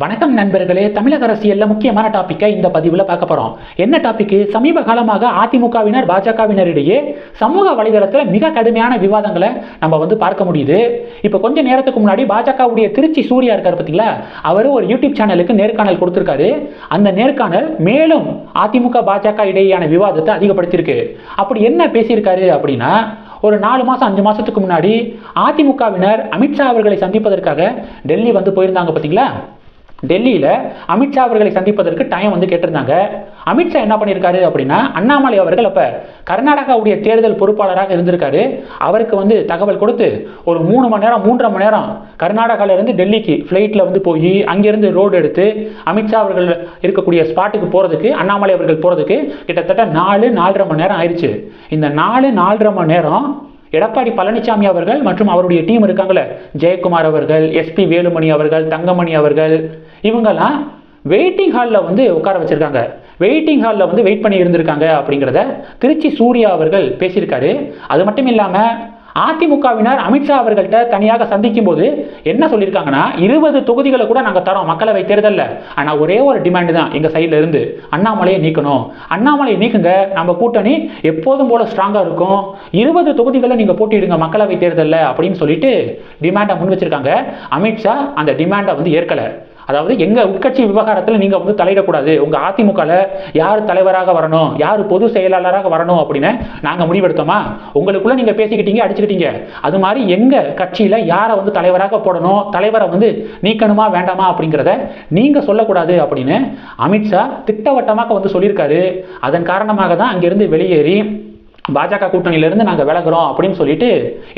வணக்கம் நண்பர்களே தமிழக அரசியல்ல முக்கியமான டாப்பிக்கை இந்த பதிவில் பார்க்க போறோம். என்ன டாபிக் சமீப காலமாக அதிமுகவினர் பாஜகவினரிடையே சமூக வலைதளத்தில் மிக கடுமையான விவாதங்களை நம்ம வந்து பார்க்க முடியுது. இப்போ கொஞ்ச நேரத்துக்கு முன்னாடி பாஜகவுடைய திருச்சி சூர்யா இருக்கார் பார்த்தீங்களா அவர் ஒரு யூடியூப் சேனலுக்கு நேர்காணல் கொடுத்திருக்காரு. அந்த நேர்காணல் மேலும் அதிமுக பாஜக இடையேயான விவாதத்தை அதிகப்படுத்தியிருக்கு. அப்படி என்ன பேசியிருக்காரு அப்படின்னா ஒரு நாலு மாதம் அஞ்சு மாதத்துக்கு முன்னாடி அதிமுகவினர் அமித்ஷா அவர்களை சந்திப்பதற்காக டெல்லி வந்து போயிருந்தாங்க பார்த்தீங்களா டெல்லியில் அமித்ஷா அவர்களை சந்திப்பதற்கு டைம் வந்து கேட்டிருந்தாங்க. அமித்ஷா என்ன பண்ணியிருக்காரு அப்படின்னா அண்ணாமலை அவர்கள் அப்போ கர்நாடகாவுடைய தேர்தல் பொறுப்பாளராக இருந்திருக்காரு. அவருக்கு வந்து தகவல் கொடுத்து ஒரு மூணு மணி நேரம் மூன்றரை மணி நேரம் கர்நாடகாவிலேருந்து டெல்லிக்கு ஃப்ளைட்டில் வந்து போய் அங்கேருந்து ரோடு எடுத்து அமித்ஷா அவர்கள் இருக்கக்கூடிய ஸ்பாட்டுக்கு போகிறதுக்கு அண்ணாமலை அவர்கள் போகிறதுக்கு கிட்டத்தட்ட நாலு நாலரை மணி நேரம் ஆயிடுச்சு இந்த நாலு நாலரை மணி நேரம் எடப்பாடி பழனிசாமி அவர்கள் மற்றும் அவருடைய டீம் இருக்காங்களே ஜெயக்குமார் அவர்கள் எஸ்பி வேலுமணி அவர்கள் தங்கமணி அவர்கள் இவங்கெல்லாம் வெயிட்டிங் ஹாலில் வந்து உட்கார வச்சுருக்காங்க. வெயிட்டிங் ஹாலில் வந்து வெயிட் பண்ணி இருந்திருக்காங்க அப்படிங்கிறத திருச்சி சூர்யா அவர்கள் பேசியிருக்காரு. அது மட்டும் இல்லாமல் அதிமுகவினர் அமித்ஷா அவர்கள்ட்ட தனியாக சந்திக்கும் போது என்ன சொல்லியிருக்காங்கன்னா இருபது தொகுதிகளை கூட நாங்கள் தரோம் மக்களவை தேர்தலில். ஆனால் ஒரே ஒரு டிமாண்டு தான் எங்கள் சைடில் இருந்து. அண்ணாமலையை நீக்கணும். அண்ணாமலையை நீக்குங்க. நம்ம கூட்டணி எப்போதும் போல ஸ்ட்ராங்காக இருக்கும். இருபது தொகுதிகளை நீங்கள் போட்டியிடுங்க மக்களவை தேர்தலில் அப்படின்னு சொல்லிட்டு டிமாண்டை முன் வச்சிருக்காங்க. அமித்ஷா அந்த டிமாண்டை வந்து ஏற்கலை. அதாவது எங்க உட்கட்சி விவகாரத்தில் நீங்க வந்து தலையிடக்கூடாது. உங்க அதிமுகல யார் தலைவராக வரணும்? யார் பொது செயலாளராக வரணும் அப்படின்னு நாங்க முடிவெடுத்தோமா? உங்களுக்குள்ள நீங்க பேசிக்கிட்டீங்க அடிச்சுக்கிட்டீங்க. அது மாதிரி எங்க கட்சியில யாரை வந்து தலைவராக போடணும்? தலைவரை வந்து நீக்கணுமா வேண்டாமா அப்படிங்கிறத நீங்க சொல்லக்கூடாது அப்படின்னு அமித்ஷா திட்டவட்டமாக வந்து சொல்லியிருக்காரு. அதன் காரணமாக தான் அங்கிருந்து வெளியேறி பாஜக கூட்டணியிலிருந்து நாங்கள் விலகிறோம் அப்படின்னு சொல்லிட்டு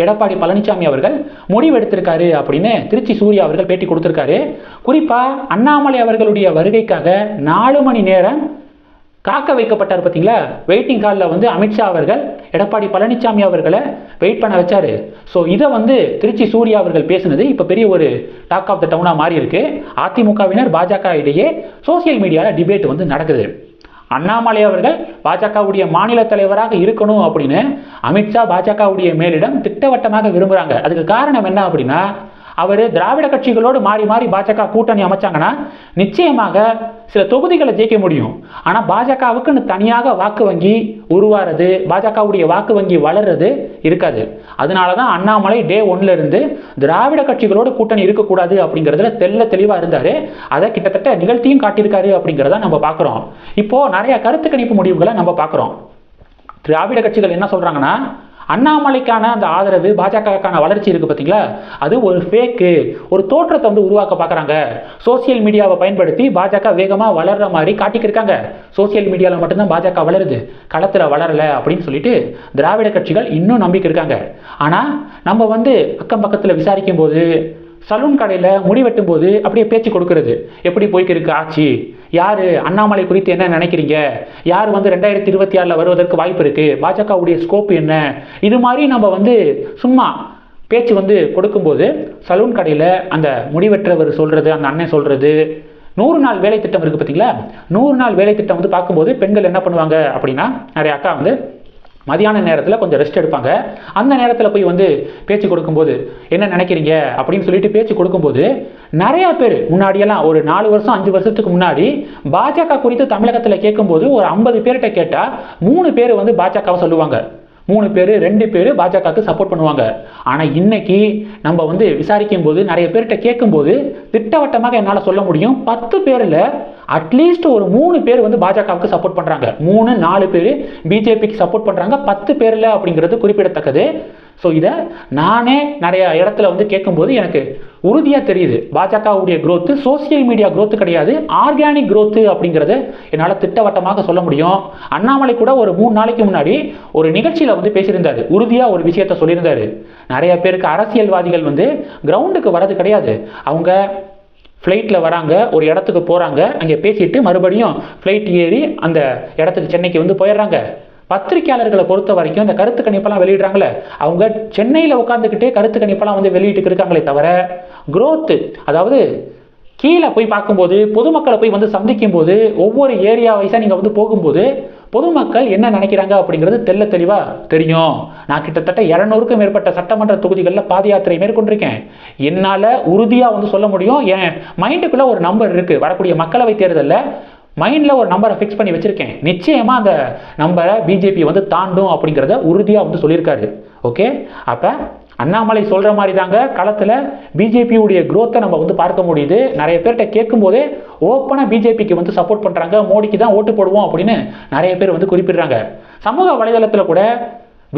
எடப்பாடி பழனிசாமி அவர்கள் முடிவெடுத்திருக்காரு அப்படின்னு திருச்சி சூர்யா அவர்கள் பேட்டி கொடுத்துருக்காரு. குறிப்பாக அண்ணாமலை அவர்களுடைய வருகைக்காக நாலு மணி நேரம் காக்க வைக்கப்பட்டார் பார்த்தீங்களா வெயிட்டிங் காலில் வந்து அமித்ஷா அவர்கள் எடப்பாடி பழனிசாமி அவர்களை வெயிட் பண்ண வச்சாரு. ஸோ இதை வந்து திருச்சி சூர்யா அவர்கள் பேசினது இப்போ பெரிய ஒரு டாக் ஆஃப் த டவுனாக மாறி இருக்கு அதிமுகவினர் பாஜக இடையே சோசியல் மீடியாவில் டிபேட் வந்து நடக்குது. அண்ணாமலை அவர்கள் பாஜகவுடைய மாநில தலைவராக இருக்கணும் அப்படின்னு அமித்ஷா பாஜகவுடைய மேலிடம் திட்டவட்டமாக விரும்புகிறாங்க அதுக்கு காரணம் என்ன அப்படின்னா அவர் திராவிட கட்சிகளோடு மாறி மாறி பாஜக கூட்டணி அமைச்சாங்கன்னா நிச்சயமாக சில தொகுதிகளை ஜெயிக்க முடியும். ஆனால் பாஜகவுக்குன்னு தனியாக வாக்கு வங்கி உருவாறது பாஜகவுடைய வாக்கு வங்கி வளர்றது இருக்காது. அதனால தான் அண்ணாமலை டே ஒன்ல இருந்து திராவிட கட்சிகளோடு கூட்டணி இருக்கக்கூடாது அப்படிங்கிறதுல தெல்ல தெளிவாக இருந்தார். அதை கிட்டத்தட்ட நிகழ்த்தியும் காட்டியிருக்காரு அப்படிங்கிறத நம்ம பார்க்குறோம் இப்போது நிறைய கருத்து கணிப்பு முடிவுகளை நம்ம பார்க்குறோம் திராவிட கட்சிகள் என்ன சொல்கிறாங்கன்னா அண்ணாமலைக்கான அந்த ஆதரவு பாஜகவுக்கான வளர்ச்சி இருக்குது பார்த்தீங்களா அது ஒரு ஃபேக்கு ஒரு தோற்றத்தை வந்து உருவாக்க பார்க்குறாங்க சோசியல் மீடியாவை பயன்படுத்தி பாஜக வேகமாக வளர்ற மாதிரி காட்டிக்கிருக்காங்க சோசியல் மீடியாவில் மட்டும்தான் பாஜக வளருது. களத்தில் வளரலை அப்படின்னு சொல்லிட்டு திராவிட கட்சிகள் இன்னும் நம்பிக்கை இருக்காங்க. ஆனால் நம்ம வந்து அக்கம் பக்கத்தில் விசாரிக்கும் போது சலூன் கடையில் முடி வெட்டும் போது அப்படியே பேச்சு கொடுக்கறது. எப்படி போய்க்கிருக்கு ஆட்சி? யார்? அண்ணாமலை குறித்து என்ன நினைக்கிறீங்க? யார் வந்து ரெண்டாயிரத்தி இருபத்தி ஆறில் வருவதற்கு வாய்ப்பு இருக்குது பாஜகவுடைய ஸ்கோப் என்ன? இது மாதிரி நம்ம வந்து சும்மா பேச்சு வந்து கொடுக்கும்போது சலூன் கடையில் அந்த முடிவெற்றவர் சொல்கிறது அந்த அண்ணன் சொல்கிறது நூறு நாள் வேலை திட்டம் இருக்குது பார்த்தீங்களா நூறு நாள் வேலை திட்டம் வந்து பார்க்கும்போது பெண்கள் என்ன பண்ணுவாங்க அப்படின்னா நிறைய அக்கா வந்து மதியான நேரத்தில் கொஞ்சம் ரெஸ்ட் எடுப்பாங்க. அந்த நேரத்தில் போய் வந்து பேச்சு கொடுக்கும்போது என்ன நினைக்கிறீங்க? அப்படின்னு சொல்லிட்டு பேச்சு கொடுக்கும்போது நிறையா பேர் முன்னாடியெல்லாம் ஒரு நாலு வருஷம் அஞ்சு வருஷத்துக்கு முன்னாடி பாஜக குறித்து தமிழகத்தில் கேட்கும்போது ஒரு ஐம்பது பேர்கிட்ட கேட்டால் மூணு பேர் வந்து பாஜகவை சொல்லுவாங்க. மூணு பேர் ரெண்டு பேர் பாஜகவுக்கு சப்போர்ட் பண்ணுவாங்க. ஆனால் இன்னைக்கு நம்ம வந்து விசாரிக்கும் போது நிறைய பேர்கிட்ட கேட்கும்போது திட்டவட்டமாக என்னால் சொல்ல முடியும். பத்து பேரில் அட்லீஸ்ட் ஒரு மூணு பேர் வந்து பாஜகவுக்கு சப்போர்ட் பண்ணுறாங்க மூணு நாலு பேர் பிஜேபிக்கு சப்போர்ட் பண்ணுறாங்க பத்து பேரில் அப்படிங்கிறது குறிப்பிடத்தக்கது. ஸோ இதை நானே நிறைய இடத்துல வந்து கேட்கும்போது எனக்கு உறுதியாக தெரியுது. பாஜகவுடைய க்ரோத்து சோசியல் மீடியா க்ரோத்து கிடையாது. ஆர்கானிக் க்ரோத்து அப்படிங்கிறது என்னால் திட்டவட்டமாக சொல்ல முடியும். அண்ணாமலை கூட ஒரு மூணு நாளைக்கு முன்னாடி ஒரு நிகழ்ச்சியில் வந்து பேசியிருந்தாரு. உறுதியாக ஒரு விஷயத்த சொல்லியிருந்தாரு. நிறைய பேருக்கு அரசியல்வாதிகள் வந்து கிரவுண்டுக்கு வர்றது கிடையாது. அவங்க ஃப்ளைட்டில் வராங்க ஒரு இடத்துக்கு போகிறாங்க அங்கே பேசிட்டு மறுபடியும் ஃப்ளைட் ஏறி அந்த இடத்துக்கு சென்னைக்கு வந்து போயிடுறாங்க. பத்திரிக்கையாளர்களை பொறுத்த வரைக்கும் இந்த கருத்து கணிப்பெல்லாம் வெளியிடுறாங்களே அவங்க சென்னையில் உட்காந்துக்கிட்டே கருத்து கணிப்பெல்லாம் வந்து வெளியிட்டு இருக்காங்களே தவிர குரோத்து அதாவது கீழே போய் பார்க்கும்போது பொதுமக்களை போய் வந்து சந்திக்கும் போது ஒவ்வொரு ஏரியா வைஸாக நீங்கள் வந்து போகும்போது பொதுமக்கள் என்ன நினைக்கிறாங்க அப்படிங்கிறது தெல்ல தெளிவாக தெரியும். நான் கிட்டத்தட்ட இரநூறுக்கும் மேற்பட்ட சட்டமன்ற தொகுதிகளில் பாத யாத்திரை மேற்கொண்டிருக்கேன். என்னால் உறுதியாக வந்து சொல்ல முடியும். என் மைண்டுக்குள்ளே ஒரு நம்பர் இருக்குது வரக்கூடிய மக்களவை தேர்தலில் மைண்டில் ஒரு நம்பரை ஃபிக்ஸ் பண்ணி வச்சுருக்கேன். நிச்சயமாக அந்த நம்பரை பிஜேபி வந்து தாண்டும் அப்படிங்கிறத உறுதியாக வந்து சொல்லியிருக்காரு. ஓகே அப்போ அண்ணாமலை சொல்கிற மாதிரி தாங்க களத்தில் பிஜேபியுடைய குரோத்தை நம்ம வந்து பார்க்க முடியுது. நிறைய பேர்கிட்ட கேட்கும்போதே ஓப்பனாக பிஜேபிக்கு வந்து சப்போர்ட் பண்ணுறாங்க மோடிக்கு தான் ஓட்டு போடுவோம் அப்படின்னு நிறைய பேர் வந்து குறிப்பிடுறாங்க. சமூக வலைதளத்தில் கூட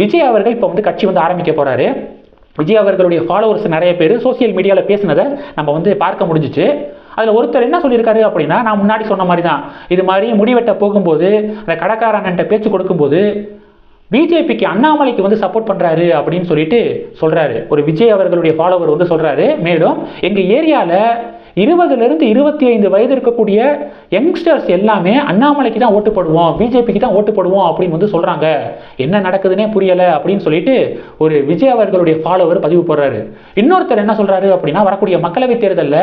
விஜய் அவர்கள் இப்போ வந்து கட்சி வந்து ஆரம்பிக்க போகிறாரு விஜய் அவர்களுடைய ஃபாலோவர்ஸ் நிறைய பேர் சோஷியல் மீடியாவில் பேசினதை நம்ம வந்து பார்க்க முடிஞ்சிச்சு. அதில் ஒருத்தர் என்ன சொல்லியிருக்காரு அப்படின்னா நான் முன்னாடி சொன்ன மாதிரி தான் இது மாதிரி முடிவெட்ட போகும்போது அந்த கடைக்காரன்ட்ட பேச்சு கொடுக்கும்போது பிஜேபிக்கு அண்ணாமலைக்கு வந்து சப்போர்ட் பண்ணுறாரு அப்படின்னு சொல்லிட்டு சொல்கிறாரு ஒரு விஜய் அவர்களுடைய ஃபாலோவர் வந்து சொல்கிறாரு மேலும் எங்கள் ஏரியாவில் இருபதுலேருந்து இருபத்தி ஐந்து வயது இருக்கக்கூடிய யங்ஸ்டர்ஸ் எல்லாமே அண்ணாமலைக்கு தான் ஓட்டு போடுவோம் பிஜேபிக்கு தான் ஓட்டு போடுவோம் அப்படின்னு வந்து சொல்கிறாங்க என்ன நடக்குதுன்னே புரியலை அப்படின்னு சொல்லிட்டு ஒரு விஜய் அவர்களுடைய ஃபாலோவர் பதிவு போடுறாரு. இன்னொருத்தர் என்ன சொல்கிறாரு அப்படின்னா வரக்கூடிய மக்களவைத் தேர்தலில்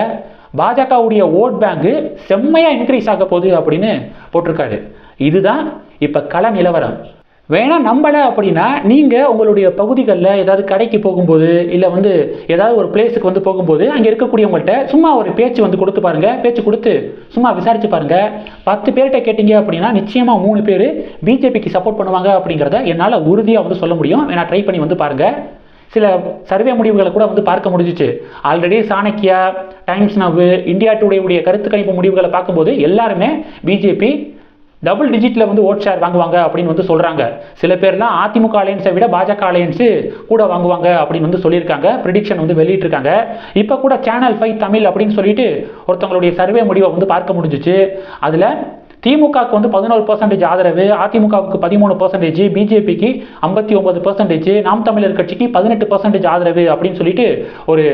பாஜகவுடைய ஓட் பேங்கு செம்மையாக இன்க்ரீஸ் ஆக போகுது அப்படின்னு போட்டிருக்காரு. இதுதான் இப்போ கள நிலவரம். வேணால் நம்பலை அப்படின்னா நீங்கள் உங்களுடைய பகுதிகளில் ஏதாவது கடைக்கு போகும்போது இல்லை வந்து ஏதாவது ஒரு பிளேஸுக்கு வந்து போகும்போது அங்கே இருக்கக்கூடியவங்கள்ட்ட சும்மா ஒரு பேச்சு வந்து கொடுத்து பாருங்கள் பேச்சு கொடுத்து சும்மா விசாரித்து பாருங்கள் பத்து பேர்கிட்ட கேட்டீங்க அப்படின்னா நிச்சயமாக மூணு பேர் பிஜேபிக்கு சப்போர்ட் பண்ணுவாங்க அப்படிங்கிறத என்னால் உறுதியாக வந்து சொல்ல முடியும். வேணால் ட்ரை பண்ணி வந்து பாருங்கள் சில சர்வே முடிவுகளை கூட வந்து பார்க்க முடிஞ்சிச்சு. Already Chanakya Times Now India Today உடைய கருத்து கணிப்பு முடிவுகளை பார்க்கும்போது எல்லாருமே பிஜேபி டபுள் டிஜிட்டில் வந்து ஓட் ஷேர் வாங்குவாங்க அப்படின்னு வந்து சொல்கிறாங்க சில பேர்லாம் அதிமுக அலையன்ஸை விட பாஜக அலையன்ஸு கூட வாங்குவாங்க அப்படின்னு வந்து சொல்லியிருக்காங்க. ப்ரிடிக்ஷன் வந்து வெளியிட்டிருக்காங்க. இப்போ கூட சேனல் ஃபைவ் தமிழ் அப்படின்னு சொல்லிட்டு ஒருத்தவங்களுடைய சர்வே முடிவை வந்து பார்க்க முடிஞ்சிச்சு. அதில் திமுகவுக்கு வந்து பதினோரு பர்சன்டேஜ் ஆதரவு அதிமுகவுக்கு பதிமூணு பர்சன்டேஜ் பிஜேபிக்கு ஐம்பத்தி ஒன்பது பர்சன்டேஜ் நாம் தமிழர் கட்சிக்கு பதினெட்டு பர்சன்டேஜ் ஆதரவு அப்படின்னு சொல்லிட்டு ஒரு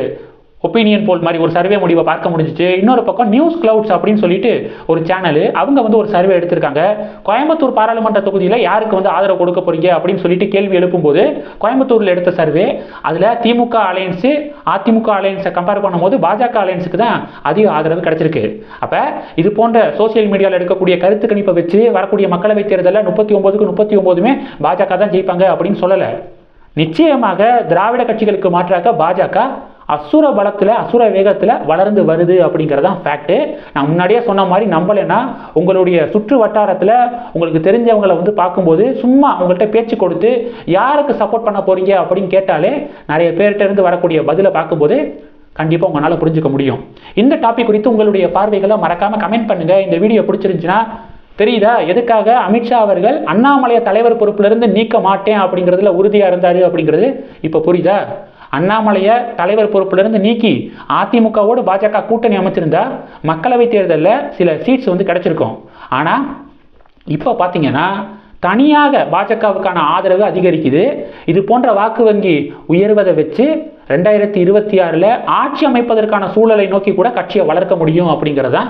ஒப்பீனியன் போல் மாதிரி ஒரு சர்வே முடிவை பார்க்க முடிஞ்சிச்சு. இன்னொரு பக்கம் நியூஸ் கிளவுட்ஸ் அப்படின்னு சொல்லிட்டு ஒரு சேனல் அவங்க வந்து ஒரு சர்வே எடுத்திருக்காங்க. கோயம்புத்தூர் பாராளுமன்ற தொகுதியில் யாருக்கு வந்து ஆதரவு கொடுக்க போறீங்க அப்படின்னு சொல்லிட்டு கேள்வி எழுப்பும்போது கோயம்புத்தூரில் எடுத்த சர்வே அதில் திமுக அலையன்ஸு அதிமுக அலையன்ஸை கம்பேர் பண்ணும்போது பாஜக அலையன்ஸுக்கு தான் அதிக ஆதரவு கிடைச்சிருக்கு. அப்போ இது போன்ற சோஷியல் மீடியாவில் எடுக்கக்கூடிய கருத்து கணிப்பை வச்சு வரக்கூடிய மக்களவைத் தேர்தலில் முப்பத்தி ஒன்பதுக்கு முப்பத்தி ஒன்பதுமே பாஜக தான் ஜெயிப்பாங்க அப்படின்னு சொல்லலை. நிச்சயமாக திராவிட கட்சிகளுக்கு மாற்றாக பாஜக அசுர பலத்தில் அசுர வேகத்தில் வளர்ந்து வருது அப்படிங்கிறது தான் ஃபேக்ட்டு நான் முன்னாடியே சொன்ன மாதிரி நம்பலைன்னா உங்களுடைய சுற்று வட்டாரத்தில் உங்களுக்கு தெரிஞ்சவங்களை வந்து பார்க்கும்போது சும்மா அவங்கள்ட்ட பேச்சு கொடுத்து யாருக்கு சப்போர்ட் பண்ண போகிறீங்க அப்படின்னு கேட்டாலே நிறைய பேர்கிட்ட இருந்து வரக்கூடிய பதிலை பார்க்கும்போது கண்டிப்பாக உங்களால் புரிஞ்சுக்க முடியும். இந்த டாபிக் குறித்து உங்களுடைய பார்வைகளை மறக்காமல் கமெண்ட் பண்ணுங்கள் இந்த வீடியோ பிடிச்சிருந்துச்சுன்னா தெரியுதா? எதுக்காக அமித்ஷா அவர்கள் அண்ணாமலைய தலைவர் பொறுப்பிலிருந்து நீக்க மாட்டேன் அப்படிங்கிறதுல உறுதியாக இருந்தார் அப்படிங்கிறது இப்போ புரியுதா? அண்ணாமலையை தலைவர் பொறுப்பிலிருந்து நீக்கி அதிமுகவோடு பாஜக கூட்டணி அமைச்சிருந்தா மக்களவை தேர்தலில் சில சீட்ஸ் வந்து கிடைச்சிருக்கும். ஆனால் இப்போ பார்த்தீங்கன்னா தனியாக பாஜகவுக்கான ஆதரவு அதிகரிக்குது. இது போன்ற வாக்கு வங்கி உயர்வதை வச்சு ரெண்டாயிரத்தி இருபத்தி ஆறில் ஆட்சி அமைப்பதற்கான சூழலை நோக்கி கூட கட்சியை வளர்க்க முடியும் அப்படிங்கிறதான்